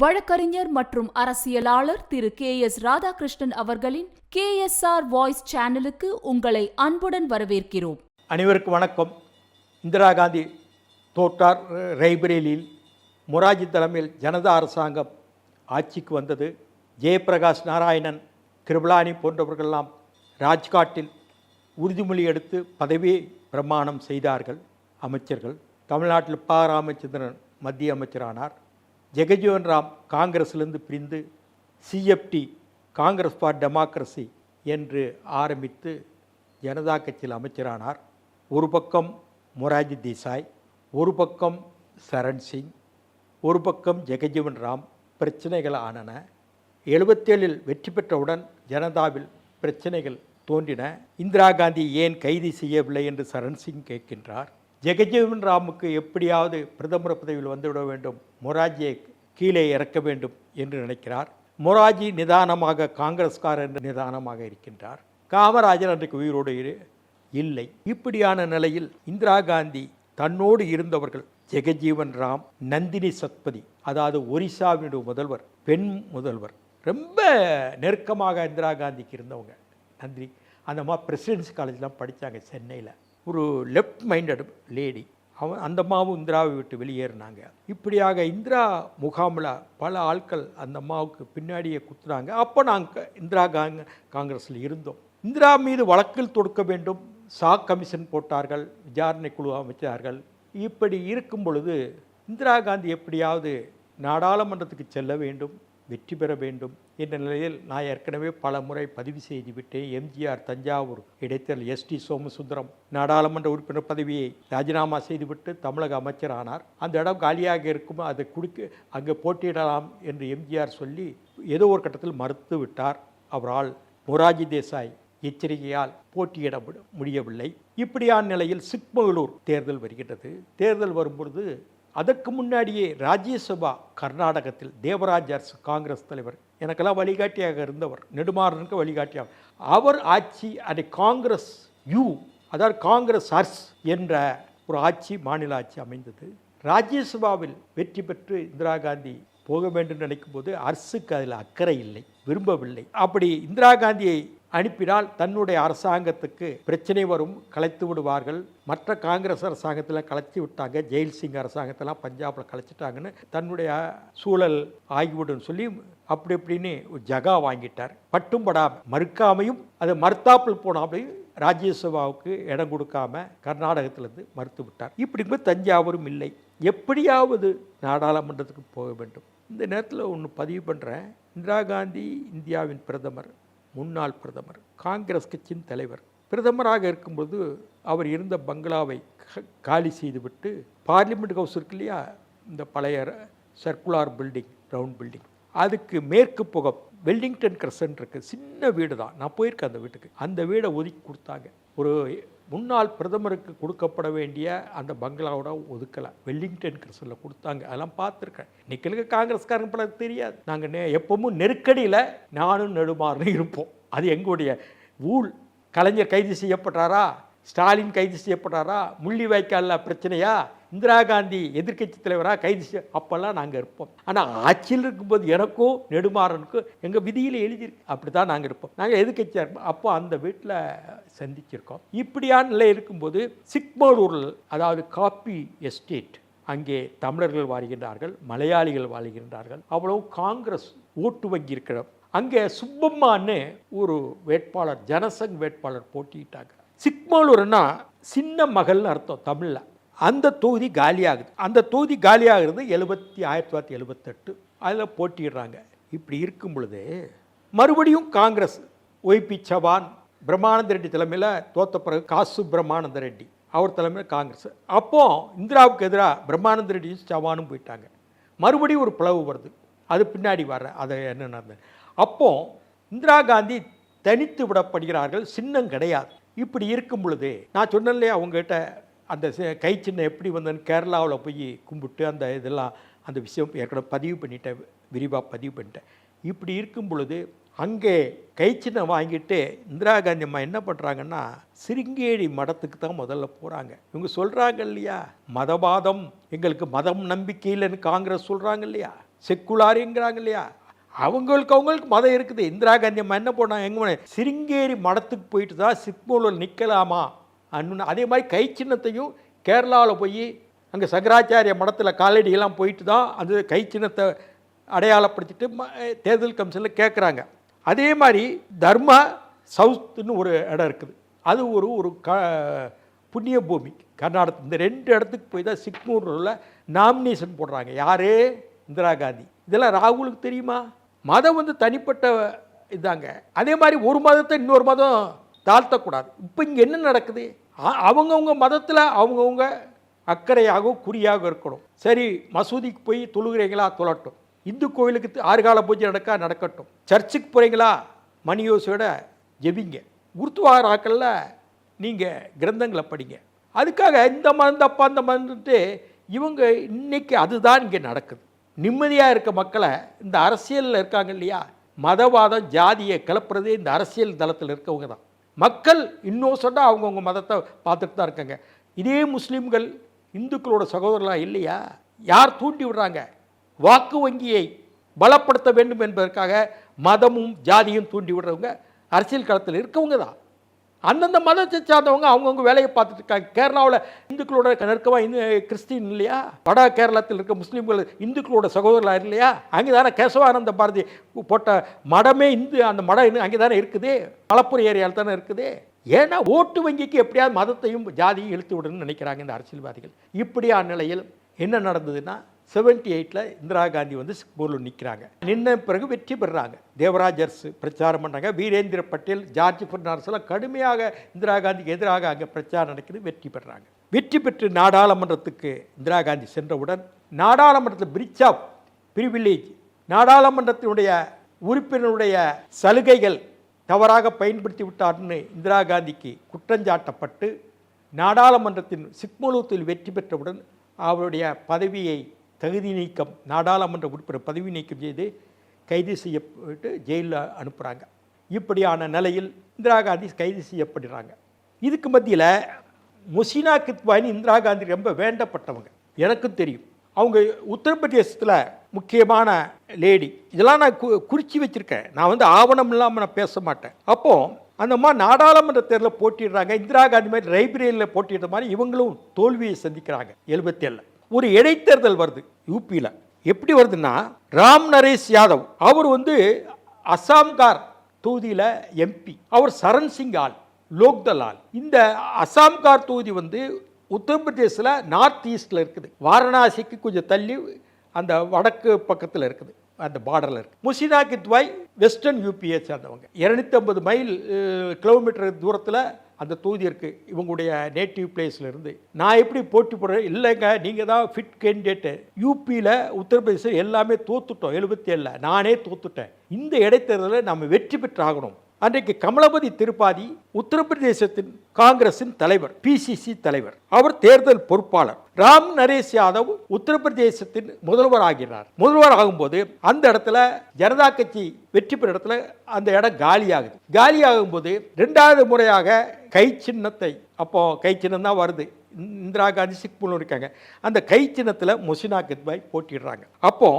வழக்கறிஞர் மற்றும் அரசியலாளர் திரு கே எஸ் ராதாகிருஷ்ணன் அவர்களின் கே எஸ் ஆர் வாய்ஸ் சேனலுக்கு உங்களை அன்புடன் வரவேற்கிறோம். அனைவருக்கும் வணக்கம். இந்திரா காந்தி தோற்றார் ரைபரேலியில் மொராஜி தலைமையில் ஜனதா அரசாங்கம் ஆட்சிக்கு வந்தது. ஜெயபிரகாஷ் நாராயணன் கிருபலானி போன்றவர்களெல்லாம் ராஜ்காட்டில் உறுதிமொழி எடுத்து பதவி பிரமாணம் செய்தார்கள். அமைச்சர்கள். தமிழ்நாட்டில் ப. ராமச்சந்திரன் மத்திய அமைச்சரானார். ஜெகஜீவன் ராம் காங்கிரஸிலிருந்து பிரிந்து சிஎஃப்டி காங்கிரஸ் ஃபார் டெமோக்ரஸி என்று ஆரம்பித்து ஜனதா கட்சியில் அமைச்சரானார். ஒரு பக்கம் மொராஜி தேசாய் ஒரு பக்கம் சரண் சிங் ஒரு பக்கம் ஜெகஜீவன் ராம் பிரச்சனைகள் ஆனன. எழுபத்தேழில் வெற்றி பெற்றவுடன் ஜனதாவில் பிரச்சனைகள் தோன்றின. இந்திரா காந்தி ஏன் கைது செய்யவில்லை என்று சரண் சிங் கேட்கின்றார். ஜெகஜீவன் ராமுக்கு எப்படியாவது பிரதமர் பதவியில் வந்துவிட வேண்டும் மொராஜியை கீழே இறக்க வேண்டும் என்று நினைக்கிறார். மொராஜி நிதானமாக காங்கிரஸ்காரர் நிதானமாக இருக்கின்றார். காமராஜர் அன்றைக்கு உயிரோடு இரு இல்லை. இப்படியான நிலையில் இந்திரா காந்தி தன்னோடு இருந்தவர்கள் ஜெகஜீவன் ராம் நந்தினி சத்பதி அதாவது ஒரிசாவினுடைய முதல்வர் பெண் முதல்வர் ரொம்ப நெருக்கமாக இந்திரா காந்திக்கு இருந்தவங்க. நந்தினி அந்த மாதிரி பிரசிடென்சி காலேஜ்லாம் படித்தாங்க சென்னையில். ஒரு லெஃப்ட் மைண்டட் லேடி அவன் அந்த அம்மாவும் இந்திராவை விட்டு வெளியேறினாங்க. இப்படியாக இந்திரா முகாமில் பல ஆட்கள் அந்த அம்மாவுக்கு பின்னாடியே குத்துனாங்க. அப்போ நாங்கள் இந்திரா காங் காங்கிரஸில் இருந்தோம். இந்திரா மீது வழக்கில் தொடுக்க வேண்டும். சா கமிஷன் போட்டார்கள். விசாரணை குழு அமைச்சார்கள். இப்படி இருக்கும் பொழுது இந்திரா காந்தி எப்படியாவது நாடாளுமன்றத்துக்கு செல்ல வேண்டும். வெற்றி பெற வேண்டும் என்ற நிலையில் நான் ஏற்கனவே பல முறை பதிவு செய்துவிட்டேன். எம்ஜிஆர் தஞ்சாவூர் இடைத்தேர்தல் எஸ்டி சோமசுந்தரம் நாடாளுமன்ற உறுப்பினர் பதவியை ராஜினாமா செய்துவிட்டு தமிழக அமைச்சர் ஆனார். அந்த இடம் காலியாக இருக்கும் அதை குடிக்க அங்கே போட்டியிடலாம் என்று எம்ஜிஆர் சொல்லி ஏதோ ஒரு கட்டத்தில் மறுத்து விட்டார். அவரால் மொராஜி தேசாய் எச்சரிக்கையால் போட்டியிட முடியவில்லை. இப்படியான நிலையில் சிக்மகளூர் தேர்தல் வருகின்றது. தேர்தல் வரும்பொழுது அதற்கு முன்னாடியே ராஜ்யசபா கர்நாடகத்தில் தேவராஜ் அரசு காங்கிரஸ் தலைவர். எனக்கெல்லாம் வழிகாட்டியாக இருந்தவர். நெடுமாறனுக்கு வழிகாட்டியாக. அவர் ஆட்சி அதை காங்கிரஸ் யூ அதாவது காங்கிரஸ் அர்ஸ் என்ற ஒரு ஆட்சி மாநில ஆட்சி அமைந்தது. ராஜ்யசபாவில் வெற்றி பெற்று இந்திரா காந்தி போக வேண்டும் நினைக்கும் போது அரசுக்கு அதில் அக்கறை இல்லை விரும்பவில்லை. அப்படி இந்திரா காந்தியை அனுப்பினால் தன்னுடைய அரசாங்கத்துக்கு பிரச்சனை வரும் கலைத்து விடுவார்கள். மற்ற காங்கிரஸ் அரசாங்கத்தில் கலைச்சி விட்டாங்க. ஜெயில் சிங் அரசாங்கத்தெல்லாம் பஞ்சாபில் கலைச்சிட்டாங்கன்னு தன்னுடைய சூழல் ஆகிவிடும் சொல்லி அப்படி இப்படின்னு ஒரு ஜகா வாங்கிட்டார். பட்டும் படா மறுக்காமையும் அது மறுத்தாப்பில் போனாமையும் ராஜ்யசபாவுக்கு இடம் கொடுக்காம கர்நாடகத்திலிருந்து மறுத்து விட்டார். இப்படிங்கும்போது தஞ்சாவூரும் இல்லை. எப்படியாவது நாடாளுமன்றத்துக்கு போக வேண்டும். இந்த நேரத்தில் ஒன்று பதிவு பண்ணுறேன் இந்திரா காந்தி இந்தியாவின் பிரதமர். முன்னாள் பிரதமர் காங்கிரஸ் கட்சியின் தலைவர். பிரதமராக இருக்கும்போது அவர் இருந்த பங்களாவை க- காலி செய்துவிட்டு பார்லிமெண்ட் ஹவுஸ் இருக்கு இல்லையா? இந்த பழைய சர்க்குலார் பில்டிங் ரவுண்ட் பில்டிங். அதுக்கு மேற்கு புகம் வெல்லிங்டன் கிரசன்ட் இருக்குது சின்ன வீடு தான் நான் போயிருக்கேன் அந்த வீட்டுக்கு. அந்த வீடை ஒதுக்கி கொடுத்தாங்க. ஒரு முன்னாள் பிரதமருக்கு கொடுக்கப்பட வேண்டிய அந்த பங்களாவோட ஒதுக்கலை. வெல்லிங்டன் கிரசனில் கொடுத்தாங்க. அதெல்லாம் பார்த்துருக்கேன். இன்னைக்கு காங்கிரஸ்காரங்க பல தெரியாது. நாங்கள் நே எப்பவும் நெருக்கடியில் நானும் நெடுமாறுன்னு இருப்போம். அது எங்களுடைய ஊழ். கலைஞர் கைது செய்யப்பட்டாரா? ஸ்டாலின் கைது செய்யப்பட்டாரா? முள்ளிவாய்க்காலில் பிரச்சனையா? இந்திரா காந்தி எதிர்க்கட்சி தலைவராக கைது செய்ய அப்போல்லாம் நாங்கள் இருப்போம். ஆனால் ஆட்சியில் இருக்கும்போது எனக்கும் நெடுமாறனுக்கும் எங்கள் விதியில் எழுதியிருக்கு. அப்படி தான் நாங்கள் இருப்போம். நாங்கள் எதிர்கட்சியாக இருப்போம். அப்போ அந்த வீட்டில் சந்திச்சிருக்கோம். இப்படியான நிலை இருக்கும்போது சிக்மலூரில் அதாவது காப்பி எஸ்டேட் அங்கே தமிழர்கள் வாழ்கின்றார்கள் மலையாளிகள் வாழ்கின்றார்கள். அவ்வளவு காங்கிரஸ் ஓட்டு வங்கி இருக்கிற அங்கே சுப்பம்மான்னு ஒரு வேட்பாளர் ஜனசங் வேட்பாளர் போட்டியிட்டாங்க. சிக்மலூர்னா சின்ன மகள்னு அர்த்தம் தமிழில். அந்த தொகுதி காலியாகுது. அந்த தொகுதி காலியாகிறது எழுபத்தி ஆயிரத்தி தொள்ளாயிரத்தி எழுபத்தெட்டு. அதில் போட்டிடுறாங்க இப்படி இருக்கும் பொழுது மறுபடியும் Congress Y B Chavan Brahmananda Reddy தலைமையில் தோத்த பிறகு காசு பிரம்மானந்த ரெட்டி அவர் தலைமையில் காங்கிரஸ். அப்போ இந்திராவுக்கு எதிராக பிரம்மானந்த ரெட்டியும் சவானும் போயிட்டாங்க. மறுபடியும் ஒரு பிளவு வருது. அது பின்னாடி வர அதை என்ன நடந்தது? அப்போ இந்திரா காந்தி தனித்து விடப்படுகிறார்கள் சின்னம் கிடையாது. இப்படி இருக்கும் பொழுது நான் சொன்னேன்லையே அவங்ககிட்ட அந்த கை சின்னம் எப்படி வந்ததுன்னு கேரளாவில் போய் கும்பிட்டு அந்த இதெல்லாம் அந்த விஷயம் ஏற்கனவே பதிவு பண்ணிட்டேன் விரிவாக பதிவு பண்ணிட்டேன். இப்படி இருக்கும் பொழுது அங்கே கை சின்னம் வாங்கிட்டு இந்திரா காந்தி அம்மா என்ன பண்ணுறாங்கன்னா சிருங்கேரி மடத்துக்கு தான் முதல்ல போகிறாங்க இவங்க சொல்கிறாங்க இல்லையா? மதவாதம் எங்களுக்கு மதம் நம்பிக்கை இல்லைன்னு காங்கிரஸ் சொல்கிறாங்க இல்லையா? செக்குலாரிங்கிறாங்க இல்லையா? அவங்களுக்கு அவங்களுக்கு மதம் இருக்குது. இந்திரா காந்தி அம்மா என்ன பண்ணாங்க? எங்கே சிருங்கேரி மடத்துக்கு போயிட்டு தான் சிக்மூலில் நிற்கலாமா அண்ணு அதே மாதிரி கை சின்னத்தையும் கேரளாவில் போய் அங்கே சங்கராச்சாரிய மடத்தில் காலடியெல்லாம் போயிட்டு தான் அந்த கை சின்னத்தை அடையாளப்படுத்திட்டு ம- தேர்தல் கமிஷனில் கேட்குறாங்க. அதே மாதிரி தர்ம சவுத்துன்னு ஒரு இடம் இருக்குது. அது ஒரு ஒரு க புண்ணிய பூமி கர்நாடகத்தில் இந்த ரெண்டு இடத்துக்கு போய் தான் சிக்மூரில் நாமினேஷன் போடுறாங்க. யாரே? இந்திரா காந்தி. இதெல்லாம் ராகுலுக்கு தெரியுமா? மதம் வந்து தனிப்பட்ட இதாங்க. அதே மாதிரி ஒரு மதத்தை இன்னொரு மதம் தாழ்த்தக்கூடாது. இப்போ இங்கே என்ன நடக்குது? அவங்கவுங்க மதத்தில் அவங்கவுங்க அக்கறையாகவும் குறியாக இருக்கணும். சரி மசூதிக்கு போய் தொழுகிறீங்களா? தொழட்டும். இந்து கோயிலுக்கு ஆறுகால ஆறு கால பூஜை நடக்கா? நடக்கட்டும். சர்ச்சுக்கு போகிறீங்களா மணியோசையோட ஜெபிங்க. குருத்துவாராக்களில் நீங்கள் கிரந்தங்களை படிங்க. அதுக்காக இந்த மதம் தப்பா அந்த மதம்ட்டு இவங்க இன்றைக்கி அதுதான் இங்கே நடக்குது. நிம்மதியாக இருக்க மக்களை இந்த அரசியலில் இருக்காங்க இல்லையா? மதவாதம் ஜாதியை கிளப்புறதே இந்த அரசியல் தளத்தில் இருக்கவங்க தான் மக்கள் இன்னும் சொன்னால் அவங்கவுங்க மதத்தை பார்த்துட்டு தான் இருக்காங்க. இதே முஸ்லீம்கள் இந்துக்களோட சகோதரர்களாக இல்லையா? யார் தூண்டி விடுறாங்க? வாக்கு வங்கியை பலப்படுத்த வேண்டும் என்பதற்காக மதமும் ஜாதியும் தூண்டி விடுறவங்க அரசியல் களத்தில் இருக்கவங்க தான். அந்தந்த மதத்தை சார்ந்தவங்க அவங்கவுங்க வேலையை பார்த்துட்டு இருக்காங்க. கேரளாவில் இந்துக்களோட நெருக்கமாக இந்து கிறிஸ்டின் இல்லையா? வட கேரளத்தில் இருக்க முஸ்லீம்கள் இந்துக்களோட சகோதரர்களாக இல்லையா? அங்கே தானே கேசவானந்த பாரதி போட்ட மடமே இந்து அந்த மடம் இன்னும் அங்கே தானே இருக்குது. மலப்புரம் ஏரியாவில் தானே இருக்குது. ஏன்னா ஓட்டு வங்கிக்கு எப்படியாவது மதத்தையும் ஜாதியும் இழுத்து விடணும்னு நினைக்கிறாங்க இந்த அரசியல்வாதிகள். இப்படியான நிலையில் என்ன நடந்ததுன்னா செவன்டி எயிட்டில் இந்திரா காந்தி வந்து சிக்பூரில் நிற்கிறாங்க நின்ன பிறகு வெற்றி பெறுறாங்க தேவராஜர்ஸ் பிரச்சாரம் பண்ணுறாங்க வீரேந்திர பட்டேல் ஜார்ஜ் ஃபெர்னாண்டஸ் எல்லாம் கடுமையாக இந்திரா காந்திக்கு எதிராக அங்கே பிரச்சாரம் நடக்குது வெற்றி பெறுறாங்க வெற்றி பெற்று நாடாளுமன்றத்துக்கு இந்திரா காந்தி சென்றவுடன் நாடாளுமன்றத்தில் பிரிட்ஜ் ஆஃப் பிரிவில்லேஜ். நாடாளுமன்றத்தினுடைய உறுப்பினருடைய சலுகைகள் தவறாக பயன்படுத்தி விட்டார்னு இந்திரா காந்திக்கு குற்றஞ்சாட்டப்பட்டு நாடாளுமன்றத்தின் சிக்மலூத்தில் வெற்றி பெற்றவுடன் அவருடைய பதவியை தகுதி நீக்கம் நாடாளுமன்ற உறுப்பினர் பதவி நீக்கம் செய்து கைது செய்யப்பட்டு ஜெயிலில் அனுப்புகிறாங்க இப்படியான நிலையில் இந்திரா காந்தி கைது செய்யப்படுறாங்க. இதுக்கு மத்தியில் முசினா கித்வானி இந்திரா காந்தி ரொம்ப வேண்டப்பட்டவங்க. எனக்கும் தெரியும். அவங்க உத்தரப்பிரதேசத்தில் முக்கியமான லேடி. இதெல்லாம் நான் கு குறித்து வச்சுருக்கேன். நான் வந்து ஆவணம் இல்லாமல் நான் பேச மாட்டேன். அப்போது அந்த மாதிரி நாடாளுமன்ற தேர்தலில் போட்டிடுறாங்க. இந்திரா காந்தி மாதிரி லைப்ரரியில் போட்டிடுற மாதிரி இவங்களும் தோல்வியை சந்திக்கிறாங்க. எழுபத்தேழில். ஒரு இடைத்தேர்தல் வருது யூபியில் எப்படி வருதுன்னா ராம் நரேஷ் யாதவ் அவர் வந்து அசாம்கார் தொகுதியில் எம்பி அவர் சரண் சிங் ஆல் லோக்தல் ஆல். இந்த அசாம்கார் தொகுதி வந்து உத்தரப்பிரதேசில் நார்த் ஈஸ்டில் இருக்குது. வாரணாசிக்கு கொஞ்சம் தள்ளி அந்த வடக்கு பக்கத்தில் இருக்குது அந்த பார்டரில் இருக்குது முசினா கித்வாய் வெஸ்டர்ன் யூபியை சேர்ந்தவங்க. இரநூத்தி ஐம்பது மைல் கிலோமீட்டர் தூரத்தில் அந்த தூதியருக்கு இவங்களுடைய நேட்டிவ் பிளேஸ்லேருந்து நான் எப்படி போட்டி போடுறேன்? இல்லைங்க நீங்கள் தான் ஃபிட் கேண்டிடேட்டு யூபியில் உத்தரப்பிரதேசம் எல்லாமே தோத்துட்டோம் எழுபத்தி ஏழில் நானே தோத்துட்டேன். இந்த இடைத்தேர்தலில் நம்ம வெற்றி பெற்றாகணும். அன்றைக்கு கமலபதி திருப்பாதி உத்தரப்பிரதேசத்தின் காங்கிரசின் தலைவர் பிசிசி தலைவர். அவர் தேர்தல் பொறுப்பாளர். ராம் நரேஷ் யாதவ் உத்தரப்பிரதேசத்தின் முதல்வர் ஆகிறார். முதல்வர் ஆகும்போது அந்த இடத்துல ஜனதா கட்சி வெற்றி பெற இடத்துல அந்த இடம் காலியாகுது. காலியாகும் போது ரெண்டாவது முறையாக கை சின்னத்தை அப்போ கை சின்னம் தான் வருது. இந்திரா காந்தி சிக்முலும் இருக்காங்க. அந்த கை சின்னத்தில் முசினா கத்பாய் போட்டிடுறாங்க. அப்போ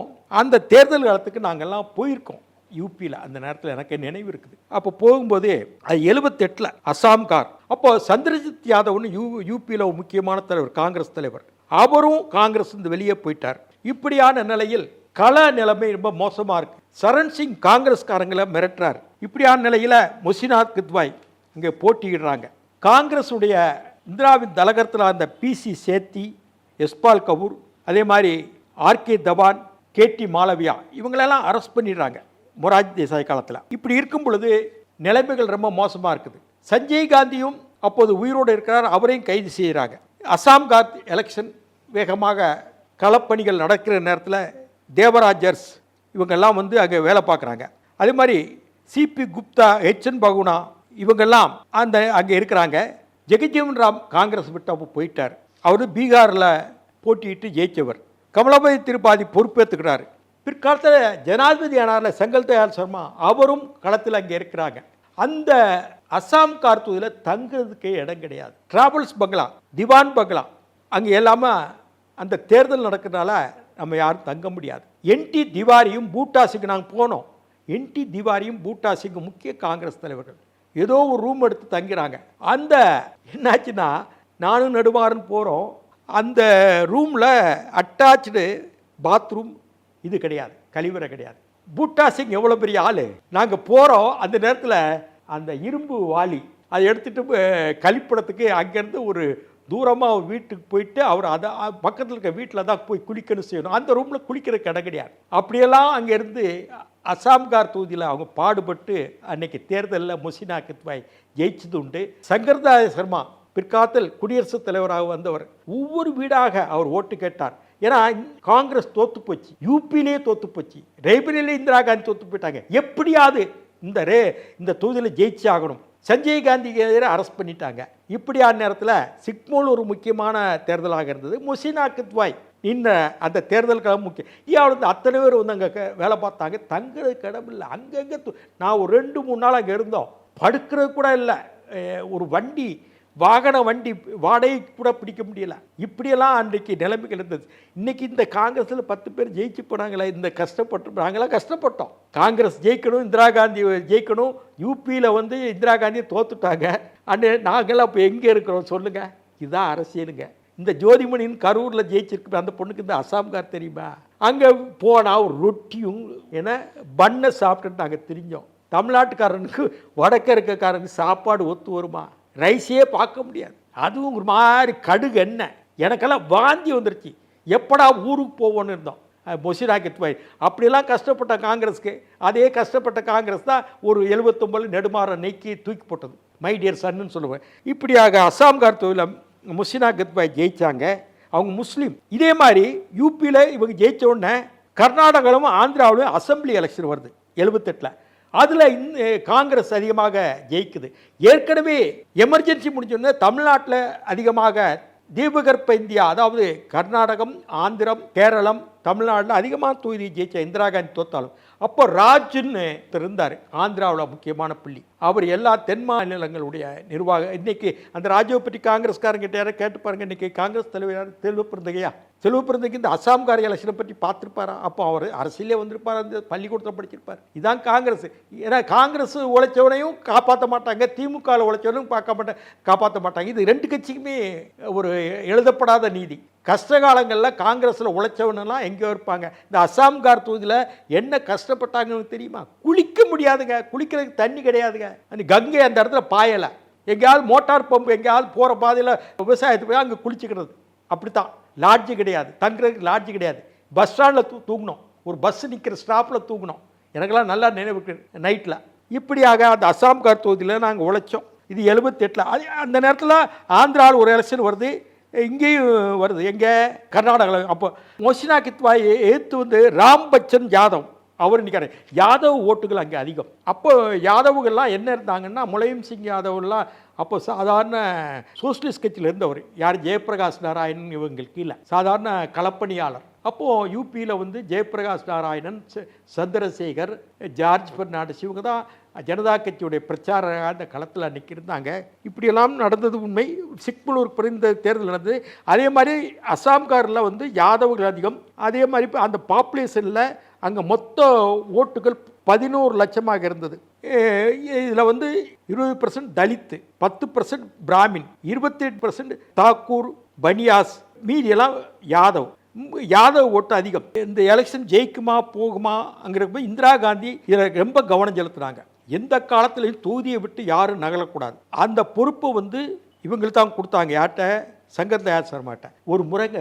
அந்த தேர்தல் காலத்துக்கு நாங்கெல்லாம் போயிருக்கோம். யூபியில் அந்த நேரத்தில் எனக்கு நினைவு இருக்குது. அப்போ போகும்போது அது எழுபத்தெட்டில் அசாம் கார். அப்போ சந்திரஜித் யாதவ்னு யூ யூபியில் ஒரு முக்கியமான தலைவர் காங்கிரஸ் தலைவர். அவரும் காங்கிரஸ் வெளியே போயிட்டார். இப்படியான நிலையில் கள நிலைமை ரொம்ப மோசமாக இருக்கு. சரண் சிங் காங்கிரஸ்காரங்களை மிரட்டுறார். இப்படியான நிலையில் முசினாத் கித்வாய் இங்கே போட்டியிடுறாங்க. காங்கிரஸுடைய இந்திராவின் தலகரத்தில் இருந்த பிசி சேத்தி எஸ்பால் கபூர் அதே மாதிரி ஆர்கே தவான் கேடி மாலவியா இவங்களெல்லாம் அரெஸ்ட் பண்ணிடுறாங்க. மொராஜ் தேசாய் காலத்தில். இப்படி இருக்கும் பொழுது நிலைமைகள் ரொம்ப மோசமாக இருக்குது. சஞ்சய் காந்தியும் அப்போது உயிரோடு இருக்கிறார் அவரையும் கைது செய்கிறாங்க. அசாம் காத் எலெக்ஷன் வேகமாக களப்பணிகள் நடக்கிற நேரத்தில் தேவராஜர்ஸ் இவங்கெல்லாம் வந்து அங்கே வேலை பார்க்குறாங்க. அதே மாதிரி சிபி குப்தா ஹெச்என் பகுனா இவங்கெல்லாம் அந்த அங்கே இருக்கிறாங்க. ஜெகஜீவன் ராம் காங்கிரஸ் விட்டு அப்போ போயிட்டார். அவர் பீகாரில் போட்டியிட்டு ஜெயிச்சவர். கமலாபதி திருப்பாதி பொறுப்பேற்றுக்கிறார் பிற்காலத்தில் ஜனாதிபதி ஆனார்ல செங்கல் தயாள் சர்மா அவரும் களத்தில் அங்கே இருக்கிறாங்க. அந்த அஸ்ஸாம் கார்த்தூதில் தங்குறதுக்கே இடம் கிடையாது. டிராவல்ஸ் பங்களா திவான் பங்களா அங்கே எல்லாமே அந்த தேர்தல் நடக்கிறதுனால நம்ம யாரும் தங்க முடியாது. என்டி திவாரியும் பூட்டா சிங் நாங்கள் போனோம். என்டி திவாரியும் பூட்டா சிங் முக்கிய காங்கிரஸ் தலைவர்கள். ஏதோ ஒரு ரூம் எடுத்து தங்கிறாங்க. அந்த என்னாச்சுன்னா நானும் நடுவாருன்னு போகிறோம் அந்த ரூமில் அட்டாச்சு பாத்ரூம் இது கிடையாது கழிவறை கிடையாது. பூட்டா சிங் எவ்வளோ பெரிய ஆள்? நாங்கள் போகிறோம் அந்த நேரத்தில் அந்த இரும்பு வாளி அதை எடுத்துகிட்டு கழிப்பிடத்துக்கு அங்கேருந்து ஒரு தூரமாக வீட்டுக்கு போயிட்டு அவர் அதை பக்கத்தில் இருக்க வீட்டில் தான் போய் குளிக்கணும் செய்யணும். அந்த ரூமில் குளிக்கிற கடை கிடையாது. அப்படியெல்லாம் அங்கேருந்து அசாம்கார் தொகுதியில் அவங்க பாடுபட்டு அன்னைக்கு தேர்தலில் முசினா கித்வாய் ஜெயிச்சது உண்டு. சங்கர்தாஸ் சர்மா பிற்காலத்தில் குடியரசுத் தலைவராக வந்தவர் ஒவ்வொரு வீடாக அவர் ஓட்டு கேட்டார். ஏன்னா காங்கிரஸ் தோத்து போச்சு யூபியிலே தோத்து போச்சு ரேபரேலே இந்திரா காந்தி தோத்து போயிட்டாங்க. எப்படியாவது இந்த ரே இந்த தொகுதியில் ஜெயிச்சு ஆகணும். சஞ்சய் காந்திக்கு எதிராக அரெஸ்ட் பண்ணிட்டாங்க. இப்படியான நேரத்தில் சிக்மோல் ஒரு முக்கியமான தேர்தலாக இருந்தது. முசினா கித்வாய் இந்த அந்த தேர்தலுக்காக முக்கியம் ஏன் வந்து அத்தனை பேர் வந்து அங்கே வேலை பார்த்தாங்க. தங்குறதுக்கு இடம் இல்லை அங்கங்கே நான் ஒரு ரெண்டு மூணு நாள் அங்கே இருந்தோம். படுக்கிறது கூட இல்லை. ஒரு வண்டி வாகன வண்டி வாடகை கூட பிடிக்க முடியல. இப்படியெல்லாம் அன்றைக்கு நிலைமைகள் இருந்தது. இன்னைக்கு இந்த காங்கிரஸில் பத்து பேர் ஜெயிச்சு போனாங்களே இந்த கஷ்டப்பட்டு நாங்களாம் கஷ்டப்பட்டோம். காங்கிரஸ் ஜெயிக்கணும் இந்திரா காந்தி ஜெயிக்கணும் யூபியில் வந்து இந்திரா காந்தி தோத்துட்டாங்க. அண்ணே நாங்களாம் இப்போ எங்கே இருக்கிறோம் சொல்லுங்கள் இதுதான் அரசியலுங்க. இந்த ஜோதிமணியின் கரூரில் ஜெயிச்சிருக்கு அந்த பொண்ணுக்கு இந்த அசாம்கார் தெரியுமா? அங்கே போனால் ஒரு ரொட்டியும் ஏன்னா பண்ணை சாப்பிட்டுட்டு நாங்கள் தெரிஞ்சோம். தமிழ்நாட்டுக்காரனுக்கு வடக்க இருக்கக்காரனுக்கு சாப்பாடு ஒத்து வருமா? ரைஸே பார்க்க முடியாது. அதுவும் ஒரு மாதிரி கடுகு என்ன எனக்கெல்லாம் வாந்தி வந்துருச்சு. எப்படா ஊருக்கு போவோன்னு இருந்தோம். மொசிராக்கித் போய். அப்படிலாம் கஷ்டப்பட்ட காங்கிரஸ்க்கு அதே கஷ்டப்பட்ட காங்கிரஸ் தான் ஒரு எழுபத்தொம்பது நெடுமாற நெக்கி தூக்கி போட்டது. மை டியர் சன்னு சொல்லுவேன். இப்படியாக அசாம்கார் தொழில முசினா கத்பாய் ஜெயிச்சாங்க. அவங்க முஸ்லீம். இதே மாதிரி யூபியில் இவங்க ஜெயிச்ச உடனே கர்நாடகாவிலும் ஆந்திராவிலும் அசெம்பிளி எலெக்ஷன் வருது. எழுபத்தெட்டில். அதில் இந்த காங்கிரஸ் அதிகமாக ஜெயிக்குது. ஏற்கனவே எமர்ஜென்சி முடிஞ்சோடனே தமிழ்நாட்டில் அதிகமாக தீபகற்ப இந்தியா அதாவது கர்நாடகம் ஆந்திரம் கேரளம் தமிழ்நாட்டில் அதிகமாக தொகுதி ஜெயிச்ச இந்திரா காந்தி தோத்தாலும் அப்போ ராஜுன்னு இருந்தார் ஆந்திராவில் முக்கியமான புள்ளி. அவர் எல்லா தென் மாநிலங்களுடைய நிர்வாகம் இன்றைக்கி அந்த ராஜுவை பற்றி காங்கிரஸ்காரங்கிட்ட யாரும் கேட்டு பாருங்க இன்றைக்கி காங்கிரஸ் தலைவர் யார்? தெளிவு பிறந்தகையா செல்வ பிறந்தகைக்கு இந்த அசாம்கார எலெக்ஷனை பற்றி பார்த்துருப்பாரா? அப்போ அவர் அரசியலே வந்திருப்பார்? அந்த பள்ளிக்கூடத்தில் படிச்சிருப்பார். இதான் காங்கிரஸ். ஏன்னா காங்கிரஸ் உழைச்சவனையும் காப்பாற்ற மாட்டாங்க. திமுகவில் உழைச்சவனையும் பார்க்க மாட்டாங்க காப்பாற்ற மாட்டாங்க. இது ரெண்டு கட்சிக்குமே ஒரு எழுதப்படாத நீதி. கஷ்ட காலங்களில் காங்கிரஸில் உழைச்சவனெல்லாம் எங்கேயோ இருப்பாங்க. இந்த அசாம்கார் தொகுதியில் என்ன கஷ்டப்பட்டாங்கன்னு தெரியுமா? குளிக்க முடியாதுங்க. குளிக்கிறதுக்கு தண்ணி கிடையாதுங்க. அந்த கங்கை அந்த இடத்துல பாயலை. எங்கேயாவது மோட்டார் பம்பு எங்கேயாவது போகிற பாதையில் விவசாயத்துக்கு போய் அங்கே குளிச்சுக்கிறது. அப்படித்தான். லாட்ஜு கிடையாது தங்குறதுக்கு லாட்ஜு கிடையாது பஸ் ஸ்டாண்டில் தூ தூங்கினோம் ஒரு பஸ் நிற்கிற ஸ்டாப்பில் தூங்கினோம் எனக்கெல்லாம் நல்லா நினைவு நைட்டில் இப்படியாக அந்த அசாம்கார் தொகுதியில் நாங்கள் உழைச்சோம் இது எழுபத்தெட்டில் அது அந்த நேரத்தில் ஆந்திராவில் ஒரு எலெக்ஷன் வருது இங்கேயும் வருது எங்கே கர்நாடகாவில் அப்போ மோசினா கித்வாய் ஏற்று வந்து ராம் பச்சன் யாதவ் அவர் நிற்கிறார் யாதவ் ஓட்டுகள் அங்கே அதிகம். அப்போ யாதவுகள்லாம் என்ன இருந்தாங்கன்னா முலையம் சிங் யாதவ்லாம் அப்போ சாதாரண சோசியலிஸ்ட் கட்சியில் இருந்தவர். யார்? ஜெயபிரகாஷ் நாராயணன் இவங்களுக்கு கீழே. சாதாரண களப்பணியாளர். அப்போது யூபியில் வந்து ஜெயபிரகாஷ் நாராயணன் ச- சந்திரசேகர் ஜார்ஜ் பெர்னாண்டஸ் இவங்க தான் ஜனதா கட்சியுடைய பிரச்சார அந்த களத்தில் நிற்கிருந்தாங்க இப்படியெல்லாம் நடந்தது உண்மை. சிக்மலூர் பிறந்த தேர்தல் நடந்தது. அதே மாதிரி அசாம்காரில் வந்து யாதவர்கள் அதிகம். அதே மாதிரி இப்போ அந்த பாப்புலேஷனில் அங்கே மொத்த ஓட்டுகள் பதினோரு லட்சமாக இருந்தது. இதில் வந்து இருபது பர்சன்ட் தலித்து பத்து பர்சன்ட் பிராமின் இருபத்தி எட்டு பர்சன்ட் தாக்கூர் பனியாஸ் மீதியெல்லாம் யாதவ். யாதவ் ஓட்டு அதிகம். இந்த எலெக்ஷன் ஜெயிக்குமா போகுமா போகுமாங்கிறப்ப இந்திரா காந்தி இதில் ரொம்ப கவனம் செலுத்துனாங்க. எந்த காலத்துலையும் தொகுதியை விட்டு யாரும் நகலக்கூடாது அந்த பொறுப்பை வந்து இவங்களுக்கு தான் கொடுத்தாங்க. யார்கிட்ட? சங்கர் தயாள் சர்மாட்ட ஒரு முறைங்க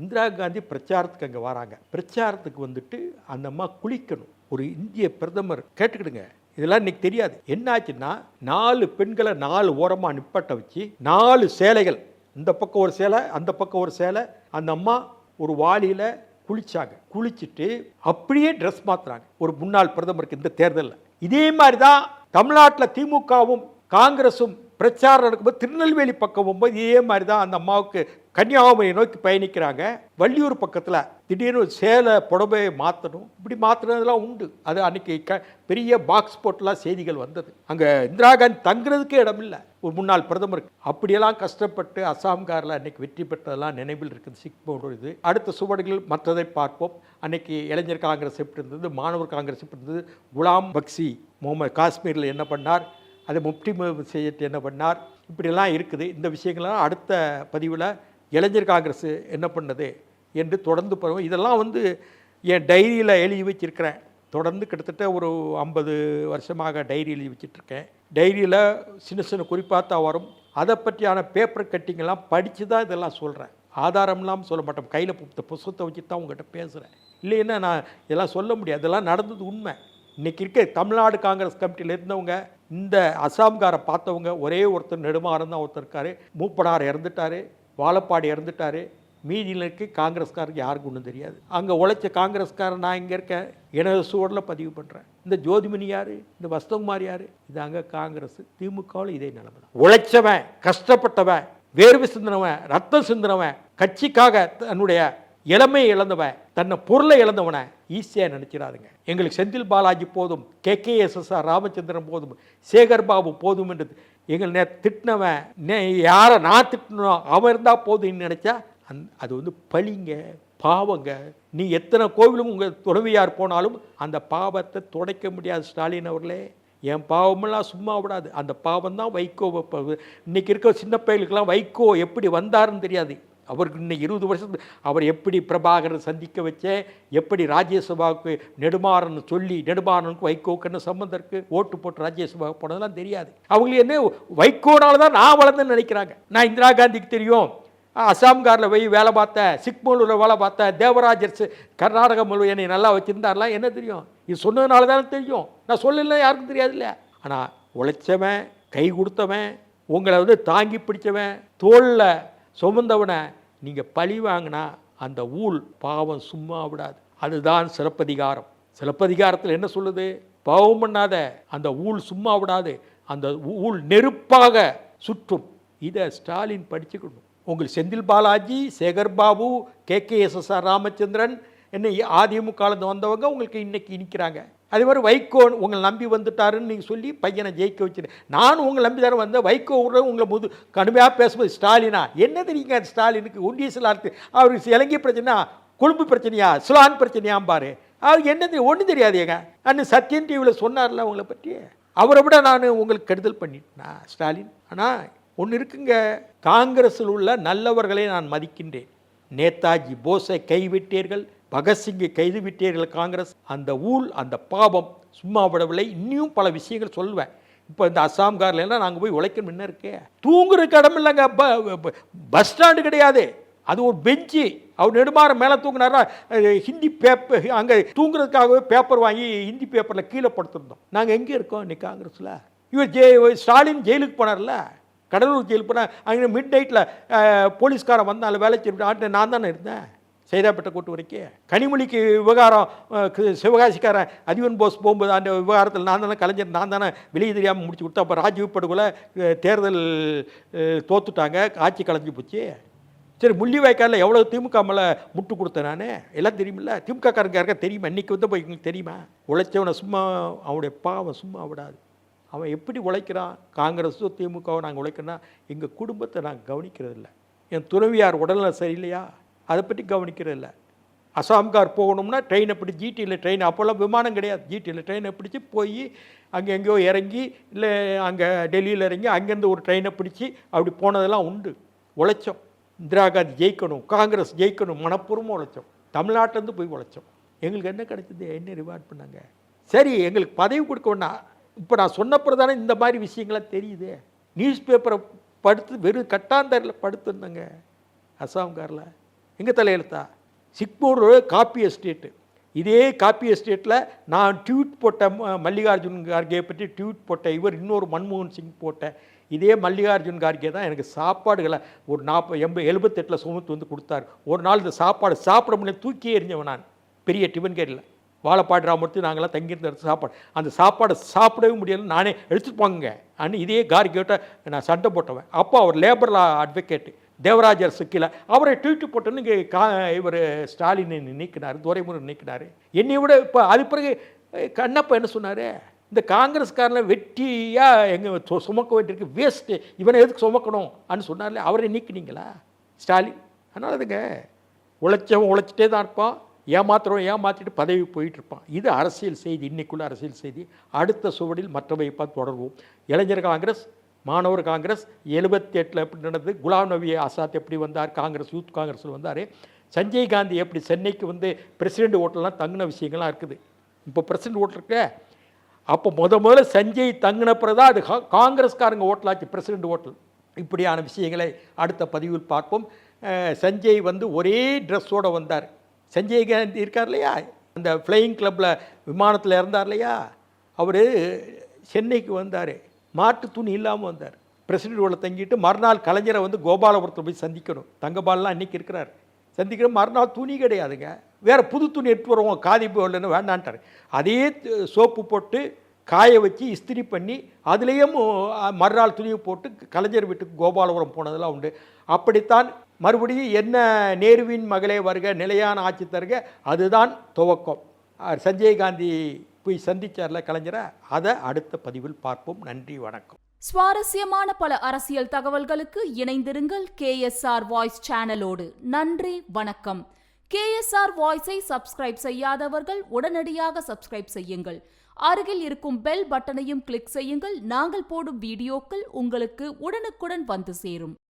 இந்திரா காந்தி பிரச்சாரத்துக்கு அங்கே வராங்க. பிரச்சாரத்துக்கு வந்துட்டு அந்த அம்மா குளிக்கணும். ஒரு இந்திய பிரதமர் கேட்டுக்கிடுங்க. இதெல்லாம் இன்னைக்கு தெரியாது. என்னாச்சுன்னா நாலு பெண்களை நாலு ஓரமாக நிப்பாட்ட வச்சு நாலு சேலைகள். இந்த பக்கம் ஒரு சேலை அந்த பக்கம் ஒரு சேலை. அந்த அம்மா ஒரு வாளியில் குளிச்சாங்க. குளிச்சுட்டு அப்படியே ட்ரெஸ் மாத்துறாங்க. ஒரு முன்னாள் பிரதமருக்கு இந்த தேர்தலில். இதே மாதிரி தான் தமிழ்நாட்டில் திமுகவும் காங்கிரஸும் பிரச்சாரம் நடக்கும்போது திருநெல்வேலி பக்கம் போகும்போது இதே மாதிரி தான் அந்த அம்மாவுக்கு கன்னியாகுமரி நோக்கி பயணிக்கிறாங்க. வள்ளியூர் பக்கத்தில் திடீர்னு சேலை புடவையை மாற்றணும் இப்படி மாற்றினதெல்லாம் உண்டு. அது அன்றைக்கி க பெரிய பாக்ஸ் போட்டெலாம் செய்திகள் வந்தது. அங்கே இந்திரா காந்தி தங்குறதுக்கே இடம் இல்லை ஒரு முன்னாள் பிரதமர். அப்படியெல்லாம் கஷ்டப்பட்டு அசாம்காரில் அன்னைக்கு வெற்றி பெற்றதெல்லாம் நினைவில் இருக்குது. சிக்மோட இது. அடுத்த சுவடுகள் மற்றதை பார்ப்போம். அன்னைக்கு இளைஞர் காங்கிரஸ் எப்படி இருந்தது? மாணவர் காங்கிரஸ் எப்படி இருந்தது? குலாம் பக்சி முகமது காஷ்மீரில் என்ன பண்ணார்? அதை முப்டி செய்யட்டு என்ன பண்ணார்? இப்படியெல்லாம் இருக்குது. இந்த விஷயங்கள்லாம் அடுத்த பதிவில் இளைஞர் காங்கிரஸ் என்ன பண்ணது என்று தொடர்ந்து போகிறோம் இதெல்லாம் வந்து என் டைரியில் எழுதி வச்சுருக்கிறேன். தொடர்ந்து கிட்டத்தட்ட ஒரு ஐம்பது வருஷமாக டைரி எழுதி வச்சிட்ருக்கேன். டைரியில் சின்ன சின்ன குறிப்பாக வரும். அதை பற்றியான பேப்பர் கட்டிங்கெல்லாம் படித்து தான் இதெல்லாம் சொல்கிறேன் ஆதாரம்லாம் சொல்ல மாட்டேன் கையில் புத்த புஸ்தகத்தை வச்சு தான் உங்கள்கிட்ட பேசுகிறேன் இல்லைன்னா நான் இதெல்லாம் சொல்ல முடியாது. இதெல்லாம் நடந்தது உண்மை. இன்றைக்கி இருக்க தமிழ்நாடு காங்கிரஸ் கமிட்டியில் இருந்தவங்க இந்த அசாம்காரை பார்த்தவங்க ஒரே ஒருத்தர் நெடுமாறன் தான் ஒருத்தர் இருக்கார். மூப்பனார் இறந்துட்டார். வாழப்பாடி இறந்துட்டார். மீதியில் இருக்க காங்கிரஸ்காரருக்கு யாருக்கும் ஒன்றும் தெரியாது. அங்கே உழைச்ச காங்கிரஸ்காரன் நான் இங்கே இருக்கேன். எனது சுவரில் பதிவு பண்ணுறேன் இந்த ஜோதிமணி யார்? இந்த வஸ்தகுமார் யார்? இதாங்க காங்கிரஸ். திமுகவில் இதே நிலைமை தான். உழைச்சவன் கஷ்டப்பட்டவன் வேர்வு சிந்தினவன் ரத்தம் சிந்தினவன் கட்சிக்காக தன்னுடைய இளமை இழந்தவன் தன்னை பொருளை இழந்தவனை ஈஸியாக நினச்சிடாதுங்க. எங்களுக்கு செந்தில் பாலாஜி போதும் கே. கே. எஸ்எஸ்ஆர் ராமச்சந்திரன் போதும் சேகர் பாபு போதும் என்று எங்கள் நே திட்டினவன் நே யாரை நான் திட்டினோம் அவன் இருந்தால் போதும்னு நினச்சா அந் அது வந்து பழிங்க பாவங்க. நீ எத்தனை கோவிலும் உங்கள் துறவியார் போனாலும் அந்த பாவத்தை துடைக்க முடியாது ஸ்டாலின் அவர்களே. என் பாவமெல்லாம் சும்மா விடாது. அந்த பாவம் தான் வைகோ வைப்பது. இன்னைக்கு இருக்க சின்ன பயலுக்கெல்லாம் வைகோ எப்படி வந்தாருன்னு தெரியாது. அவருக்கு இன்னும் இருபது வருஷத்துக்கு அவர் எப்படி பிரபாகரன் சந்திக்க வச்சே எப்படி ராஜ்யசபாவுக்கு நெடுமாறன் சொல்லி நெடுமாறனுக்கு வைகோக்குன்னு சம்மந்தம் இருக்குது ஓட்டு போட்டு ராஜ்யசபாவுக்கு போனதெல்லாம் தெரியாது. அவங்களுக்கு என்ன வைகோனால தான் நான் வளர்ந்தேன்னு நினைக்கிறாங்க. நான் இந்திரா காந்திக்கு தெரியும். அசாம்காரில் போய் வேலை பார்த்தேன் சிக்மலூரில் வேலை பார்த்தேன் தேவராஜர் கர்நாடக முழு என்னை நல்லா வச்சுருந்தாரெலாம் என்ன தெரியும்? இது சொன்னதுனால தானே தெரியும். நான் சொல்லலாம் யாருக்கும் தெரியாதுல்ல. ஆனால் உழைச்சவன் கை கொடுத்தவன் உங்களை வந்து தாங்கி பிடிச்சவன் தோளில் சுமந்தவனை நீங்கள் பழி வாங்கினா அந்த ஊழ் பாவம் சும்மா விடாது. அதுதான் சிலப்பதிகாரம். சிலப்பதிகாரத்தில் என்ன சொல்லுது? பாவம் பண்ணாத. அந்த ஊழ் சும்மா விடாது. அந்த ஊழ் நெருப்பாக சுற்றும். இதை ஸ்டாலின் படிச்சுக்கணும். உங்களுக்கு Senthil Balaji Sekar Babu K K SSR Ramachandran என்ன அதிமுகலேருந்து வந்தவங்க உங்களுக்கு இன்னைக்கு இனிக்கிறாங்க. அதே மாதிரி வைகோ உங்களை நம்பி வந்துட்டாருன்னு நீங்கள் சொல்லி பையனை ஜெயிக்க வச்சுரு நானும் உங்களை நம்பி தானே வந்தேன். வைகோ கூட உங்களை முது கடுமையாக பேசும்போது ஸ்டாலினா என்ன தெரியுங்க ஸ்டாலினுக்கு ஒன்றிய சிலார்த்து அவருக்கு இலங்கை பிரச்சனை கொழும்பு பிரச்சனையா? சுலான் பிரச்சனையாம்பாரு அவருக்கு என்ன தெரியும் ஒன்றும் தெரியாதேங்க. அண்ணன் சத்யன் டிவியில் சொன்னார்ல உங்களை பற்றி அவரை விட நான் உங்களுக்கு கெடுதல் பண்ணிட்டேனா ஸ்டாலின்? ஆனால் ஒன்று இருக்குங்க. காங்கிரஸில் உள்ள நல்லவர்களை நான் மதிக்கின்றேன். நேதாஜி போஸை கைவிட்டீர்கள். பகத்சிங்கை கைது விட்டீர்கள் காங்கிரஸ். அந்த ஊழ் அந்த பாவம் சும்மா விடவில்லை. இன்னும் பல விஷயங்கள் சொல்லுவேன் இப்போ இந்த அஸ்ஸாம்காரில் எல்லாம் நாங்கள் போய் உழைக்கணும் என்ன இருக்கே. தூங்குறதுக்கு இடம் இல்லைங்க. ப- பஸ் ஸ்டாண்டு கிடையாது. அது ஒரு பெஞ்சு. அவர் நெடுமாற மேலே தூங்கினாரா? ஹிந்தி பேப்பர் அங்கே தூங்குறதுக்காகவே பேப்பர் வாங்கி ஹிந்தி பேப்பரில் கீழே படுத்திருந்தோம். நாங்கள் எங்கே இருக்கோம் இன்னைக்கு காங்கிரஸில்? இவர் ஜெ ஸ்டாலின் ஜெயிலுக்கு போனார்ல. கடலூர் ஜெயில் போனால் அங்கே மிட் நைட்டில் போலீஸ்காரன் வந்தால் வேலை செய்ய நான் தானே இருந்தேன். சைதாப்பேட்டை கூட்டு வரைக்கும் கனிமொழிக்கு விவகாரம் சிவகாசிக்காரன் அதிவன் போஸ் போகும்போது அந்த விவகாரத்தில் நான் தானே கலைஞர் நான் தானே வெளியே தெரியாமல் முடிச்சு கொடுத்தேன். அப்போ ராஜீவ் படுகொலை தேர்தல் தோத்துட்டாங்க. ஆட்சி கலைஞ்சு போச்சு. சரி முள்ளிவாய்க்காலில் எவ்வளோ திமுக மேலே முட்டு கொடுத்தேன் நான்? எல்லாம் தெரியுமில்ல. திமுக காரங்க யாருக்கா தெரியுமா? இன்றைக்கி வந்து போய் எங்களுக்கு தெரியுமா? உழைச்சவனை சும்மா அவனுடைய பாவம் சும்மா விடாது. அவன் எப்படி உழைக்கிறான்? காங்கிரஸோ திமுகவோ நாங்கள் உழைக்கிறோன்னா எங்கள் குடும்பத்தை நாங்கள் கவனிக்கிறதில்ல. என் துறவியார் உடல்நிலை சரியில்லையா? அதை பற்றி கவனிக்கிறது இல்லை அசாம்கார் போகணும்னா ட்ரெயினை பிடி ஜிடியில் ட்ரெயின் அப்போல்லாம் விமானம் கிடையாது. ஜிடியில் ட்ரெயினை பிடிச்சி போய் அங்கே எங்கேயோ இறங்கி இல்லை அங்கே டெல்லியில் இறங்கி அங்கேருந்து ஒரு ட்ரெயினை பிடிச்சி அப்படி போனதெல்லாம் உண்டு. உழைச்சோம். இந்திரா காந்தி ஜெயிக்கணும் காங்கிரஸ் ஜெயிக்கணும் மனப்பூர்வமாக உழைச்சோம். தமிழ்நாட்டிலேருந்து போய் உழைச்சோம். எங்களுக்கு என்ன கிடைச்சது? என்ன ரிவார்ட் பண்ணாங்க? சரி எங்களுக்கு பதவி கொடுக்க இப்போ நான் சொன்னப்புறம் தானே இந்த மாதிரி விஷயங்கள்லாம் தெரியுது. நியூஸ் பேப்பரை படுத்து வெறும் கட்டாந்தரில் படுத்துருந்தேங்க அசாம்காரில். எங்கே தலையெழுத்தா சிக்மூர் காப்பி எஸ்டேட்டு. இதே காப்பி எஸ்டேட்டில் நான் ட்யூட் போட்ட ம- மல்லிகார்ஜுன் கார்கே பற்றி ட்யூட் போட்ட இவர் இன்னொரு மன்மோகன் சிங் போட்ட இதே மல்லிகார்ஜுன் கார்கே தான் எனக்கு சாப்பாடுகளை ஒரு நாற்பது எண்பது எழுபத்தெட்டில் சுமத்து வந்து கொடுத்தாரு. ஒரு நாள் இந்த சாப்பாடு சாப்பிட முடியல தூக்கி எறிஞ்சவன் நான். பெரிய டிஃபன் கேரியில் வாழைப்பாடு ராமூர்த்தி நாங்களாம் தங்கியிருந்த இடத்துல சாப்பாடு. அந்த சாப்பாடை சாப்பிடவே முடியல நானே எடுத்துட்டு போங்க அன்னு இதே கார்கியோட்ட நான் சண்டை போட்டவன். அப்போ அவர் லேபர் லா அட்வொகேட்டு. தேவராஜர் சிக்கில. அவரை ட்வீட்டு போட்டுன்னு இங்கே கா இவர் ஸ்டாலினை நீக்கினார் துரைமுருகன் நீக்கினார். என்னை விட இப்போ அது பிறகு கண்ணப்பா என்ன சொன்னார்? இந்த காங்கிரஸ்காரனை வெட்டியாக எங்கே சுமக்க வேண்டியிருக்கு வேஸ்ட்டு இவனை எதுக்கு சுமக்கணும்? அப்படின்னு சொன்னார்ல அவரை நீக்கினீங்களா? ஸ்டாலின். அதனால் அதுங்க உழைச்சவன் உழைச்சிட்டே தான் இருப்பான் ஏமாத்துறவன் ஏமாற்றிட்டு பதவி போயிட்டுருப்பான் இது அரசியல் செய்தி இன்னைக்குள்ள அரசியல் செய்தி. அடுத்த சுவடில் மற்றவை பார்த்து தொடர்வோம். இளைஞர் காங்கிரஸ் மாணவர் காங்கிரஸ் எழுபத்தி எட்டில் எப்படி நடந்தது? குலாம் நபி ஆசாத் எப்படி வந்தார்? காங்கிரஸ் யூத் காங்கிரஸில் வந்தார். சஞ்சய் காந்தி எப்படி சென்னைக்கு வந்து பிரசிடெண்ட் ஓட்டெல்லாம் தங்கின விஷயங்கள்லாம் இருக்குது. இப்போ பிரசிடெண்ட் ஓட்டு இருக்க அப்போ முத முதல்ல சஞ்சய் தங்கினப்புறம் தான் அது கா- காங்கிரஸ்காரங்க ஓட்டலாச்சு பிரசிடெண்ட் ஓட்டல். இப்படியான விஷயங்களை அடுத்த பதிவில் பார்ப்போம். சஞ்சய் வந்து ஒரே ட்ரெஸ்ஸோடு வந்தார். சஞ்சய் காந்தி இருக்கார் இல்லையா? அந்த ஃப்ளையிங் கிளப்பில் விமானத்தில் இருந்தார் இல்லையா? அவர் சென்னைக்கு வந்தார். மாட்டு துணி இல்லாமல் வந்தார். பிரசிடென்ட் உள்ள தங்கிட்டு மறுநாள் கலைஞரை வந்து கோபாலபுரத்தில் போய் சந்திக்கணும். தங்கபாலெலாம் அன்னைக்கு இருக்கிறார். சந்திக்கிற மறுநாள் துணி கிடையாதுங்க. வேறு புது துணி எடுத்து வருவோம். காதி போடலன்னு வேண்டான்ட்டார். அதே சோப்பு போட்டு காய வச்சு இஸ்திரி பண்ணி அதுலேயும் மறுநாள் துணியை போட்டு கலைஞர் வீட்டுக்கு கோபாலபுரம் போனதெல்லாம் உண்டு. அப்படித்தான் மறுபடியும் என்ன நேருவின் மகளே வருக நிலையான ஆட்சி தருக அதுதான் துவக்கம். சஞ்சய் காந்தி போய் சந்திச்சார்ல கலைஞரை? அதை அடுத்த பதிவில் பார்ப்போம். நன்றி வணக்கம். சுவாரஸ்யமான பல அரசியல் தகவல்களுக்கு இணைந்திருங்கள் கேஎஸ்ஆர் வாய்ஸ் சேனலோடு. நன்றி வணக்கம். கேஎஸ்ஆர் வாய்ஸை சப்ஸ்கிரைப் செய்யாதவர்கள் உடனடியாக சப்ஸ்கிரைப் செய்யுங்கள். அருகில் இருக்கும் பெல் பட்டனையும் கிளிக் செய்யுங்கள். நாங்கள் போடும் வீடியோக்கள் உங்களுக்கு உடனுக்குடன் வந்து சேரும்.